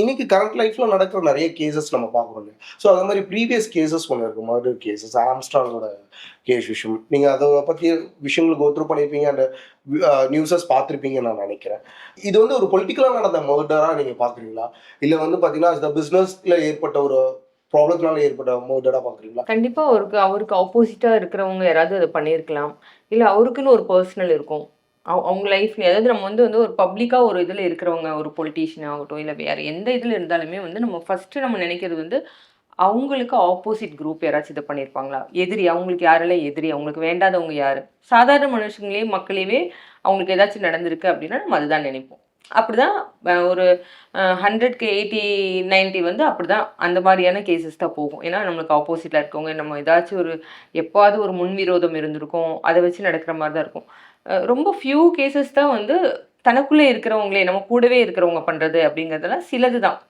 இன்னைக்கு கரண்ட் லைஃப்ல நடக்கிற நிறைய கேசஸ் நம்ம பார்க்குறோம் இல்லையா? ஸோ அது மாதிரி ப்ரீவியஸ் கேசஸ் ஒன்று இருக்கு. மர்டர் கேசஸ் ஆம்ஸ்டாங்கோட கேஸ் விஷயம். நீங்கள் அதை பற்றி விஷயங்கள் கோத்ரூ பண்ணியிருப்பீங்க அந்த நியூஸஸ் பார்த்துருப்பீங்கன்னு நான் நினைக்கிறேன். இது வந்து ஒரு பொலிட்டிக்கலாக நடந்த மர்டராக நீங்கள் பார்க்குறீங்களா? இல்லை வந்து பார்த்தீங்கன்னா இந்த பிஸ்னஸில் ஏற்பட்ட ஒரு ப்ராப்ளத்தினால ஏற்பட்ட மர்டராக பார்க்குறீங்களா? கண்டிப்பா அவருக்கு அவருக்கு ஆப்போசிட்டா இருக்கிறவங்க யாராவது அதை பண்ணியிருக்கலாம் இல்ல அவருக்குன்னு ஒரு பர்சனல் இருக்கும். அவங்க லைஃப்ல அதாவது நம்ம வந்து வந்து ஒரு பப்ளிக்காக ஒரு இதில் இருக்கிறவங்க ஒரு பொலிட்டீஷியன் ஆகட்டும் இல்லை வேறு எந்த இதில் இருந்தாலுமே வந்து நம்ம ஃபஸ்ட்டு நம்ம நினைக்கிறது வந்து அவங்களுக்கு ஆப்போசிட் குரூப் யாராச்சும் இதை பண்ணியிருப்பாங்களா எதிரி அவங்களுக்கு யாரெல்லாம் எதிரி அவங்களுக்கு வேண்டாதவங்க யார்? சாதாரண மனுஷங்களே மக்களையுமே அவங்களுக்கு ஏதாச்சும் நடந்திருக்கு அப்படின்னா நம்ம அதுதான் நினைப்போம். அப்படிதான் தான் ஒரு ஹண்ட்ரட்க்கு எயிட்டி 90 வந்து அப்படிதான் அந்த மாதிரியான கேசஸ் தான் போகும். ஏன்னா நம்மளுக்கு ஆப்போசிட்டில் இருக்கவங்க நம்ம ஏதாச்சும் ஒரு எப்பாவது ஒரு முன்விரோதம் இருந்திருக்கும் அதை வச்சு நடக்கிற மாதிரி தான் இருக்கும். ரொம்ப ஃபியூ கேசஸ் தான் வந்து தனக்குள்ளே இருக்கிறவங்களே நம்ம கூடவே இருக்கிறவங்க பண்ணுறது அப்படிங்கிறதெல்லாம் சிலது தான்